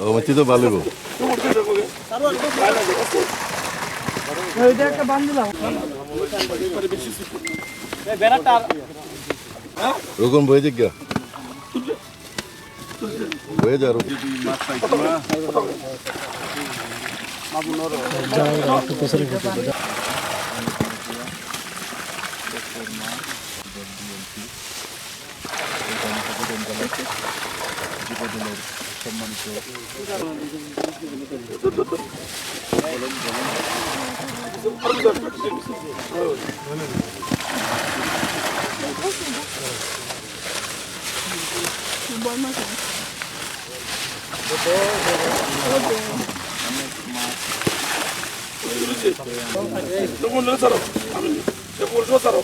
ও মচ্ছি তো ভালো গো। রকম বয়ে যাক গা। বয়ে যা রকম 저거 넣어서 저거 넣어서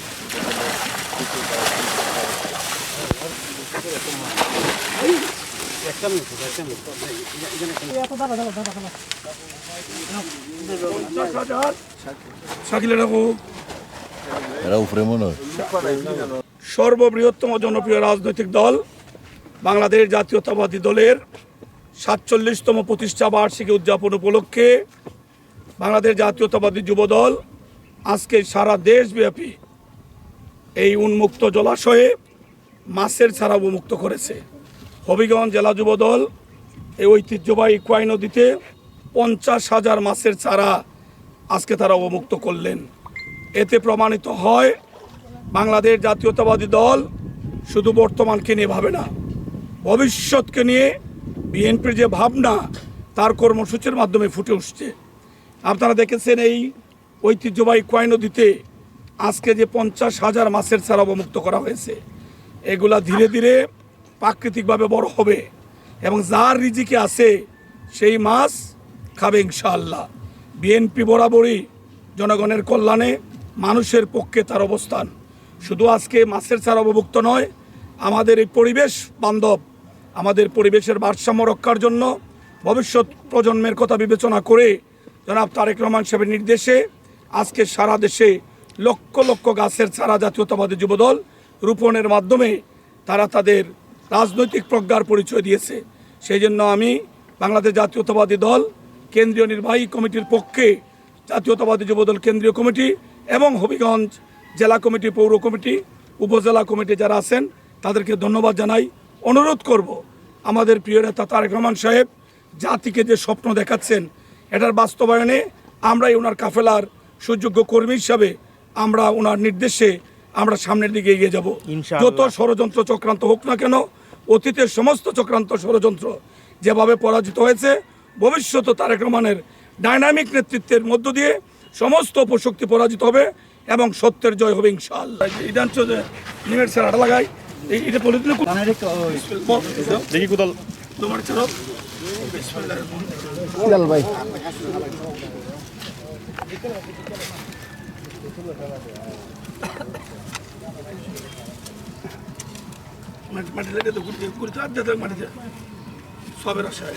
সর্ববৃহত্তম জনপ্রিয় রাজনৈতিক দল বাংলাদেশ জাতীয়তাবাদী দলের সাতচল্লিশতম প্রতিষ্ঠা বার্ষিকী উদযাপন উপলক্ষে বাংলাদেশ জাতীয়তাবাদী যুব দল আজকে সারা দেশব্যাপী এই উন্মুক্ত জলাশয়ে মাছের ছাড়া উন্মুক্ত করেছে। হবিগঞ্জ জেলা যুব দল এই ঐতিহ্যবাহী কোয়াই নদীতে পঞ্চাশ হাজার মাছের চারা আজকে তারা অবমুক্ত করলেন। এতে প্রমাণিত হয় বাংলাদেশ জাতীয়তাবাদী দল শুধু বর্তমানকে নিয়ে ভাবে না, ভবিষ্যৎকে নিয়ে বিএনপির যে ভাবনা, তার কর্মসূচির মাধ্যমে ফুটে উঠছে। আপনারা দেখেছেন এই ঐতিহ্যবাহী কয় নদীতে আজকে যে পঞ্চাশ হাজার মাছের চারা অবমুক্ত করা হয়েছে, এগুলা ধীরে ধীরে প্রাকৃতিকভাবে বড় হবে এবং যার রিজিকে আছে সেই মাছ খাবে ইনশাআল্লাহ। বিএনপি বরাবরই জনগণের কল্যাণে মানুষের পক্ষে তার অবস্থান। শুধু আজকে মাছের চারা অবমুক্ত নয়, আমাদের এই পরিবেশ বান্ধব, আমাদের পরিবেশের ভারসাম্য রক্ষার জন্য ভবিষ্যৎ প্রজন্মের কথা বিবেচনা করে জনাব তারেক রহমান সাহেবের নির্দেশে আজকে সারা দেশে লক্ষ লক্ষ গাছের চারা জাতীয়তাবাদী যুবদল রোপণের মাধ্যমে তারা তাদের রাজনৈতিক প্রজ্ঞার পরিচয় দিয়েছে। সেই জন্য আমি বাংলাদেশ জাতীয়তাবাদী দল কেন্দ্রীয় নির্বাহী কমিটির পক্ষে জাতীয়তাবাদী যুবদল কেন্দ্রীয় কমিটি এবং হবিগঞ্জ জেলা কমিটি পৌর কমিটি উপজেলা কমিটি যারা আছেন তাদেরকে ধন্যবাদ জানাই। অনুরোধ করব আমাদের প্রিয় নেতা তারেক রহমান সাহেব জাতিকে যে স্বপ্ন দেখাচ্ছেন এটার বাস্তবায়নে আমরাই ওনার কাফেলার সুযোগ্য কর্মী হিসাবে আমরা ওনার নির্দেশে আমরা সামনের দিকে এগিয়ে যাব। যত ষড়যন্ত্র চক্রান্ত হোক না কেন অতীতের সমস্ত চক্রান্ত ষড়যন্ত্র যেভাবে পরাজিত হয়েছে ভবিষ্যতে তারেক রহমানের ডাইনামিক নেতৃত্বের মধ্য দিয়ে সমস্ত অপশক্তি পরাজিত হবে এবং সত্যের জয় হবে ইনশাআল্লাহ। ইদান নিমের ছাড়া লাগাই এই- এটা পলিথিন দেখি কোথাল তোমার ছাড়ো। ভাই। মাটি লেগে তো ঘুরতে ঘুরতে আর যেতে মাটিতে। সবের আশায়।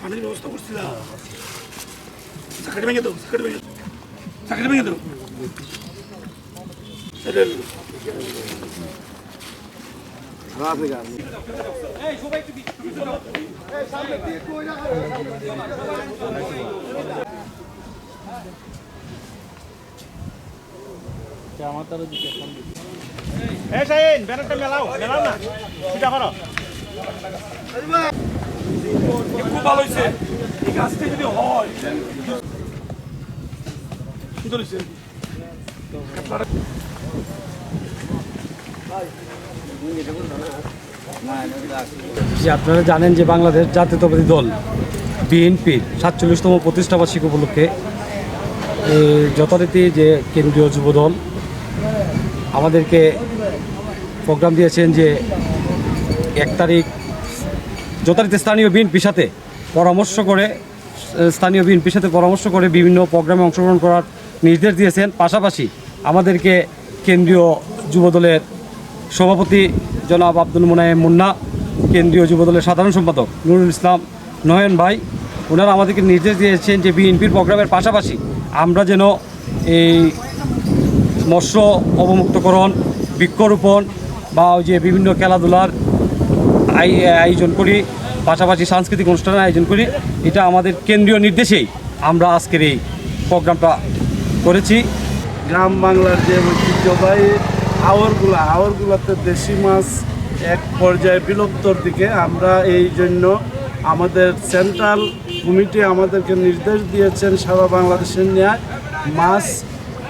পানির ব্যবস্থা করছি না চাকরি ভেঙে দেবো, চাকরি ভেঙে চাকরি ভেঙে দেবো। এটা এই শাহিন ব্যানারটা মেলাও মেলাও না? সেটা করো। খুব ভালো হয়েছে এই গাছটা যদি হয় আপনারা জানেন যে বাংলাদেশ জাতীয়তাবাদী দল বিএনপির সাতচল্লিশতম প্রতিষ্ঠা বার্ষিক উপলক্ষে যথারীতি যে কেন্দ্রীয় যুব দল আমাদেরকে প্রোগ্রাম দিয়েছেন যে এক তারিখ যথারীতি স্থানীয় বিএনপির সাথে পরামর্শ করে, স্থানীয় বিএনপির সাথে পরামর্শ করে বিভিন্ন প্রোগ্রামে অংশগ্রহণ করার নির্দেশ দিয়েছেন। পাশাপাশি আমাদেরকে কেন্দ্রীয় যুবদলের সভাপতি জনাব আব্দুল মোনায়েম মুন্না, কেন্দ্রীয় যুবদলের সাধারণ সম্পাদক নুরুল ইসলাম নয়ন ভাই, ওনারা আমাদেরকে নির্দেশ দিয়েছেন যে বিএনপির প্রোগ্রামের পাশাপাশি আমরা যেন এই মৎস্য অবমুক্তকরণ, বৃক্ষরোপণ বা ওই যে বিভিন্ন খেলাধুলার আয়োজন করি, পাশাপাশি সাংস্কৃতিক অনুষ্ঠানের আয়োজন করি, এটা আমাদের কেন্দ্রীয় নির্দেশেই আমরা আজকের এই প্রোগ্রামটা করেছি। গ্রাম বাংলার যে ঐতিহ্যবাহী হাওরগুলো হাওরগুলোতে দেশি মাছ এক পর্যায়ে বিলুপ্তর দিকে আমরা এই জন্য আমাদের সেন্ট্রাল কমিটি আমাদেরকে নির্দেশ দিয়েছেন সারা বাংলাদেশের ন্যায় মাছ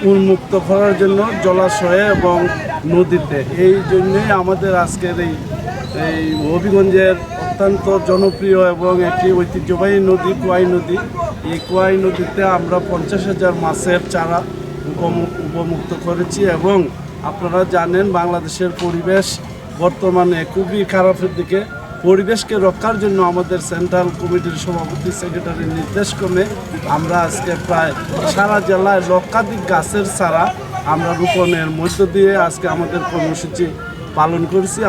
উন্মুক্ত করার জন্য জলাশয়ে এবং নদীতে। এই জন্যই আমাদের আজকের এই এই হবিগঞ্জের অত্যন্ত জনপ্রিয় এবং একটি ঐতিহ্যবাহী নদী, কোয়াই নদী। এই কোয়াই নদীতে আমরা পঞ্চাশ হাজার মাছের চারা উপমু- উপমুক্ত করেছি এবং আপনারা জানেন বাংলাদেশের পরিবেশ বর্তমানে খুবই খারাপের দিকে। পরিবেশকে রক্ষার জন্য আমাদের সেন্ট্রাল কমিটির সভাপতি সেক্রেটারির নির্দেশক্রমে আমরা আজকে প্রায় সারা জেলায় লক্ষাধিক গাছের ছাড়া আমরা রোপণের মধ্য দিয়ে আজকে আমাদের কর্মসূচি পালন করেছি।